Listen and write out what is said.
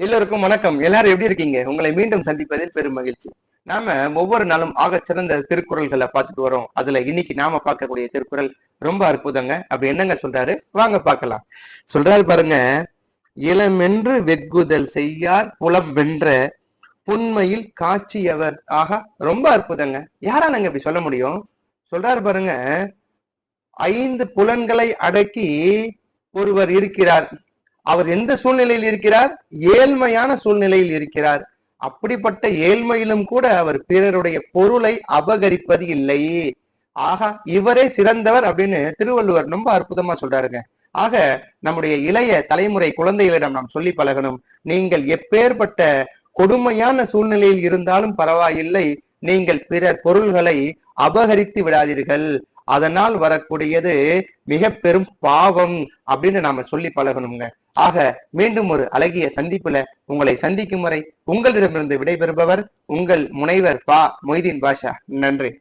எல்லோருக்கும் வணக்கம். எல்லாரும் எப்படி இருக்கீங்க? உங்களை மீண்டும் சந்திப்பதில் பெரும் மகிழ்ச்சி. நாம ஒவ்வொரு நாளும் ஆக சிறந்த திருக்குறள்களை பார்த்துட்டு வரோம். அதுல இன்னைக்கு நாம பார்க்கக்கூடிய திருக்குறள் ரொம்ப அற்புதங்க. அப்படி என்னங்க சொல்றாரு? வாங்க பார்க்கலாம். சொல்றாரு பாருங்க இளமென்று வெகுதல் செய்யார் புலம் வென்ற புண்மையில் காட்சியவர். ஆக ரொம்ப அற்புதங்க. யாராலங்க இப்படி சொல்ல முடியும்? சொல்றாரு பாருங்க ஐந்து புலன்களை அடக்கி ஒருவர் இருக்கிறார். அவர் எந்த சூழ்நிலையில் இருக்கிறார்? ஏழ்மையான சூழ்நிலையில் இருக்கிறார். அப்படிப்பட்ட ஏழ்மையிலும் கூட அவர் பிறருடைய பொருளை அபகரிப்பது இல்லை. ஆகா இவரே சிறந்தவர் அப்படின்னு திருவள்ளுவர் ரொம்ப அற்புதமா சொல்றாருங்க. ஆக நம்முடைய இளைய தலைமுறை குழந்தைகளிடம் நாம் சொல்லி பழகணும். நீங்கள் எப்பேற்பட்ட கொடுமையான சூழ்நிலையில் இருந்தாலும் பரவாயில்லை. நீங்கள் பிறர் பொருள்களை அபகரித்து விடாதீர்கள். அதனால் வரக்கூடியது மிக பெரும் பாவம் அப்படின்னு நாம சொல்லி பழகணுங்க. ஆக மீண்டும் ஒரு அழகிய சந்திப்புல உங்களை சந்திக்கும் வரை உங்களிடமிருந்து விடைபெறுபவர் உங்கள் முனைவர் பா மொய்தீன் பாஷா. நன்றி.